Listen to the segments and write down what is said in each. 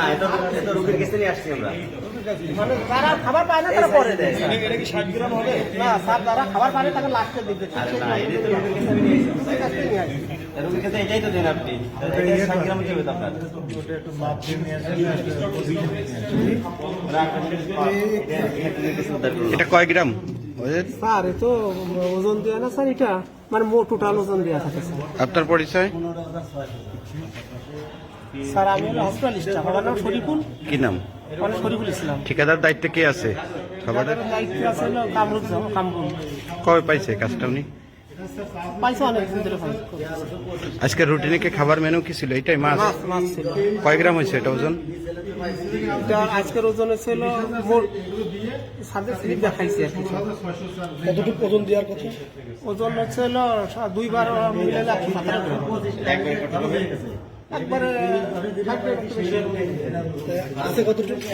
না এটা এটা রোগীর কাছে নিয়ে আসছি আমরা। মানে যারা খাবার পায় না তারা পরে দেয়। এটা কি ষাট গ্রাম হবে? না স্যার যারা খাবার পায় না তাকে লাস্টে দিতে আরে না এটা তো রোগীর কাছে নিয়ে এসেছি রোগীর কাছে এটাই তো দেন আপনি। এটা ষাট গ্রাম কি আপনার। ওটা একটু মাপ দিয়ে নিয়ে এটা কয় গ্রাম? স্যার এ তো ওজন দেওয়া না স্যার এটা? মানে মো টোটাল ওজন দেওয়া থাকে আপনার পরিচয়? স্যার আমি হলো হসপিটাল স্টাফ আমার নাম শরীফুল। কি নাম? মানে শরীফুল ইসলাম। ঠিকাদার দায়িত্বে কে আছে? খাবারের দায়িত্ব আছে হলো কামরুল কামরুল কবে পাইছে কাজটা উনি? পাইছে অনেক দিন ধরে আজকে রুটিনে কি খাবার মেনু কি ছিল? এটাই মাছ মাছ ছিল। কয় গ্রাম হয়েছে এটা ওজন? এটা আজকের ওজন ছিল মোট সাড়ে স্লিপ দেখাইছে আর কি। কতটুকু ওজন দেওয়ার কথা? ওজন হচ্ছে হলো দুইবার মিলে একশো সতেরো গ্রাম একবারে আছে কতটুকু?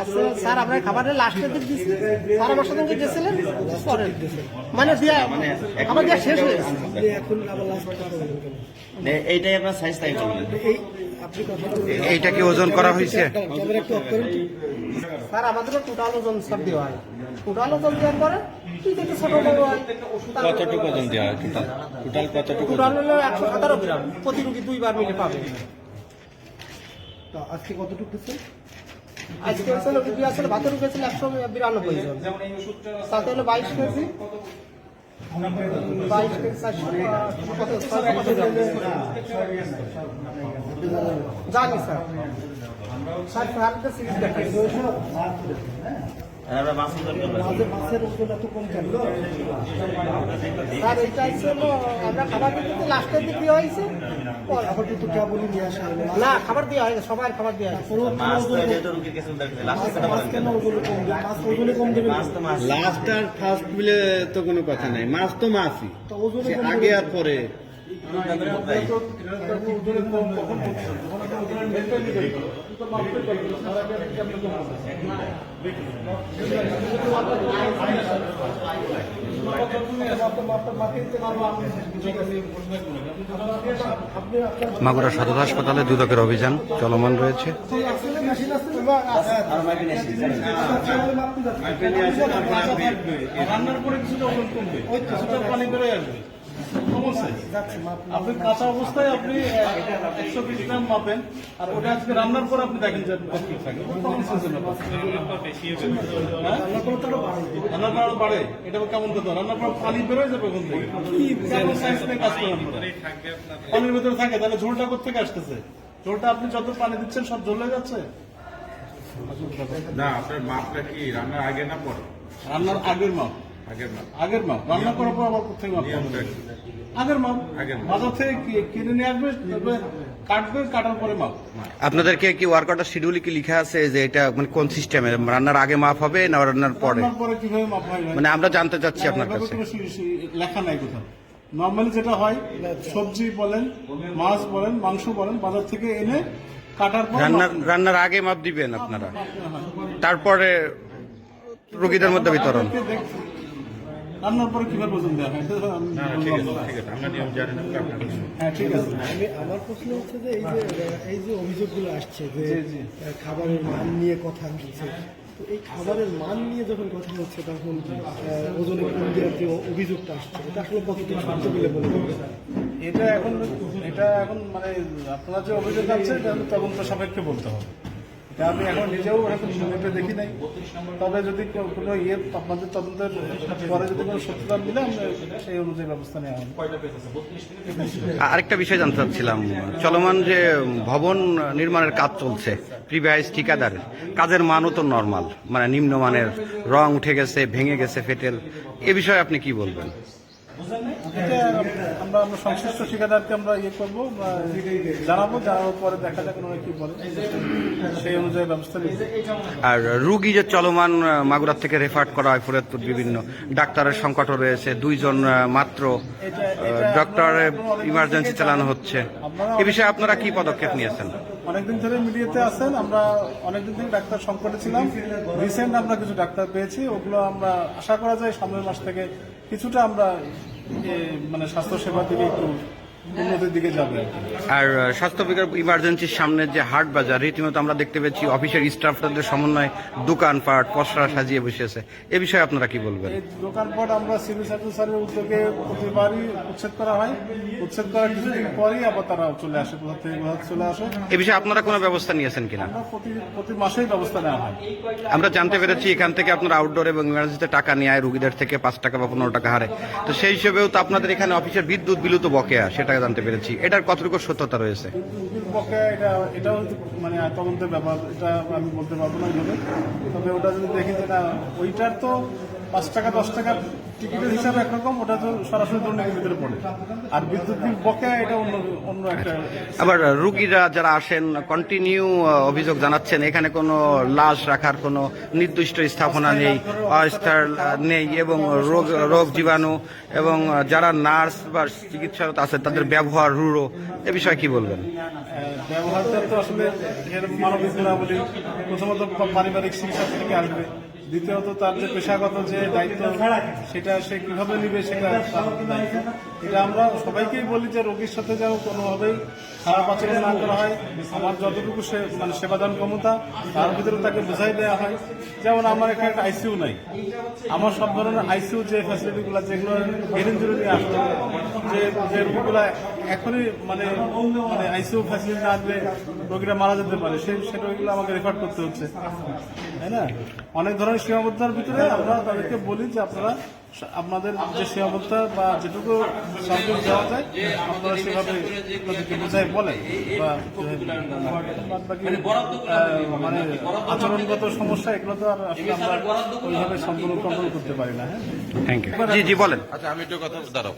আছে স্যার আমরা খাবারের লাস্টের দিক দিচ্ছি স্যার আমার সাথে গেছিলেন পরে মানে দিয়া খাবার দেওয়া শেষ হয়ে গেছে। এখন আবার লাস্ট কথা বলবেন কেন? এইটাই আপনার সাইজ তাই বলবেন এইটা কি ওজন করা হয়েছে? স্যার আমাদেরও টোটাল ওজন সব দেওয়া হয়। টোটাল ওজন দেওয়ার পরে থেকে ছোট বড় হয়? কতটুকু ওজন দেওয়া হয়? টোটাল টোটাল কতটুকু টোটাল হলো একশো সতেরো গ্রাম। প্রতি রুগী দুইবার মিলে পাবে। তো আজকে কতটুকু আজকে রুগী আসলে ভাতের রুগী ছিল একশো বিরানব্বই জন। তাতে হলো বাইশ কেজি। বাইশ কেজি জানি স্যার। স্যার সিরিজ দেখাই। মাছের ওজন এত কম কেন? স্যার এটা ছিল আমরা খাবার দিতে লাস্টের দিক দিয়ে হয়েছে। পরে- আবার কিন্তু কেবলই নিয়ে আসা হলো না? খাবার দেওয়া হয়েছে সবার খাবার দেওয়া হয়েছে। লাস্ট আর ফার্স্ট মিলে তো কোনো কথা নাই। মাছ তো মাছই। আগে আর পরে মাগুরা সদর হাসপাতালে দুদকের অভিযান চলমান রয়েছে। রান্নার পরে কিছুটা কমবে। কিছুটা পানি বেরোয় আসবে। আপনি কাঁচা অবস্থায় আপনি একশো বিশ গ্রাম মাপেন আর ওটা আজকে রান্নার পর আপনি দেখেন যে হ্যাঁ? রান্নার পর আরও বাড়ে। এটা কেমন কথা? রান্নার পর পানি বেরোয় যাবে ওখান থেকে? পানির ভিতরে থাকে তাহলে ঝোলটা কোথেকে আসতেছে? ঝোলটা আপনি যত পানি দিচ্ছেন সব ঝোল হয়ে যাচ্ছে? না আপনার মাপটা কি? রান্নার আগে না পরে? রান্নার আগের মাপ। আগের মাপ আগের মাপ রান্না করার পর আবার কোথেকে মাপ কি? আগের মাপ আগের বাজার থেকে কি- কিনে নিয়ে আসবে? কাটবে কাটার পরে মাপ আপনাদেরকে কি ওয়ার্কআউটার শিডিউলে কি লেখা আছে যে এটা মানে কোন সিস্টেমে রান্নার আগে মাপ হবে না রান্নার পরে? পরে কীভাবে মাপ হয়? মানে আমরা জানতে চাচ্ছি আপনার কাছে। সি- সি- লেখা নাই কোথাও। নর্মালি যেটা হয় সবজি বলেন মাছ বলেন মাংস বলেন বাজার থেকে এনে কাটার পর রান্নার রান্নার আগে মাপ দিবেন আপনারা। নেওয়া হয়। তারপরে রোগীদের মধ্যে বিতরণ। দেখ- রান্নার পরে কীভাবে ওজন দেওয়া হয়। হ্যাঁ ঠিক আছে। আমি আমার প্রশ্ন হচ্ছে যে এই যে এই যে অভিযোগগুলো আসছে যে। খাবারের মান নিয়ে কথা হচ্ছে তো এই খাবারের মান নিয়ে যখন কথা হচ্ছে তখন ওজনে কম দেওয়ার যে অভিযোগটা আসছে এটা আসলে কতটুকু সত্য বলে মনে এটা এখন এটা এখন মানে আপনার যে অভিযোগ আছে এটা তদন্ত সাপেক্ষে বলতে হবে। আমি এখন নিজেও এটা দেখি নাই। তবে যদি কেউ কোনো ইয়ে আপনাদের তদন্তের পরে যদি কোনো সত্যতা মিলে আমরা সেই অনুযায়ী ব্যবস্থা নেওয়া হবে। আরেকটা বিষয় জানতে চাচ্ছিলাম। চলমান যে ভবন নির্মাণের কাজ চলছে প্রিভাইস ঠিকাদারের কাজের মানও তো নর্মাল মানে নিম্নমানের রং উঠে গেছে ভেঙে গেছে ফেটেল এ বিষয়ে আপনি কি বলবেন? এটা আমরা আমরা সংশ্লিষ্ট ঠিকাদারকে আমরা ইয়ে করব জানাব জানানোর পরে দেখা যাক ওনারা কি বলে সেই অনুযায়ী ব্যবস্থা নিব। আর রুগী যে চলমান মাগুরার থেকে রেফার করা হয় ফরিদপুর বিভিন্ন ডাক্তারের সংকটও রয়েছে দুইজন মাত্র ডক্টর ইমার্জেন্সি চালানো হচ্ছে। এ বিষয়ে আপনারা কি পদক্ষেপ নিয়েছেন? অনেকদিন ধরে মিডিয়াতে আছেন, আমরা অনেকদিন থেকে ডাক্তার সংকটে ছিলাম। রিসেন্ট আমরা কিছু ডাক্তার পেয়েছি, ওগুলো আমরা আশা করা যায় সামনের মাস থেকে কিছুটা আমরা মানে স্বাস্থ্য সেবার দিকে একটু আর স্বাস্থ্য বিভাগ ইমার্জেন্সির সামনে যে হাট বাজার রীতিমতো আমরা দেখতে পেয়েছি অফিসের স্টাফদের সমন্বয়ে দোকানপাট পসরা সাজিয়ে বসেছে এ বিষয়ে আপনারা কি বলবেন? এই দোকানপাট আমরা সিভিল সার্জন স্যারের উদ্যোগে প্রতিবারই উচ্ছেদ করা হয়। উচ্ছেদ করার কিছুদিন পরেই আবার তারা চলে আসে কোথা থেকে চলে আসে। এ বিষয়ে আপনারা কোনো ব্যবস্থা নিয়েছেন কিনা? প্রতি মাসেই ব্যবস্থা নেওয়া হয়। আমরা জানতে পেরেছি এখান থেকে আপনারা আউটডোর এবং ইমার্জেন্সিতে টাকা নিয়ে রুগীদের থেকে পাঁচ টাকা বা পনেরো টাকা হারে। তো সেই হিসেবেও তো আপনাদের এখানে অফিসের বিদ্যুৎ বিলও তো বকেয়া সেটা জানতে পেরেছি। এটার কতটুকু সত্যতা রয়েছে? পক্ষে এটা, এটাও মানে ব্যাপার, এটা আমি বলতে পারব না তবে ওটা যদি দেখি যে না, ওইটার তো পাঁচ টাকা, দশ টাকা টিকিটের হিসাবে একরকম ওটা তো সরাসরি দুর্নীতির ভিতরে পড়ে। আর বিদ্যুৎ বিল বকেয়া এটা অন্য অন্য একটা আবার রুগীরা যারা আসেন কন্টিনিউ অভিযোগ জানাচ্ছেন এখানে কোনো লাশ রাখার কোনো নির্দিষ্ট স্থাপনা নেই অস্থার নেই এবং রোগ রোগ জীবাণু এবং যারা নার্স বা চিকিৎসক আছে তাদের ব্যবহার রুড়ো এ বিষয়ে কি বলবেন? ব্যবহারটা তো আসলে মানবিক গুণাবলী প্রথমত পারিবারিক চিকিৎসা থেকে আসবে। দ্বিতীয়ত তার যে পেশাগত যে দায়িত্ব, সেটা সে কীভাবে নিবে সেটা এটা আমরা সবাইকেই বলি যে রোগীর সাথে যেন কোনোভাবেই খারাপ আচরণ না করা হয়। আমার যতটুকু সে মানে সেবাদান ক্ষমতা, তার ভিতরে তাকে বোঝাই দেওয়া হয়। যেমন আমার এখানে একটা আইসিইউ নাই। আমার সব ধরনের আইসিইউ যে ফ্যাসিলিটিগুলো যেগুলো হেড ইঞ্জুরি নিয়ে আসলো যে যে রোগীগুলো এখনই মানে মানে আইসিইউ ফ্যাসিলিটি না আসলে রোগীরা মারা যেতে পারে, সেই, সেটা আমাকে রেফার করতে হচ্ছে। তাই না? অনেক ধরনের সীমাবদ্ধতার ভিতরে আমরা তাদেরকে বলি যে আপনারা আপনাদের যে সীমাবদ্ধতা বা যেটুকু সার্ভিস দেওয়া যায় আপনারা সেভাবে তাদেরকে বোঝাই বলেন বা মানে আচরণগত সমস্যা এগুলো তো আর আসলে আমরা ওইভাবে সম্পূর্ণ কন্ট্রোল করতে পারি না হ্যাঁ? থ্যাংক ইউ জি জি বলেন। আচ্ছা আমি একটু কথা দাঁড়াও।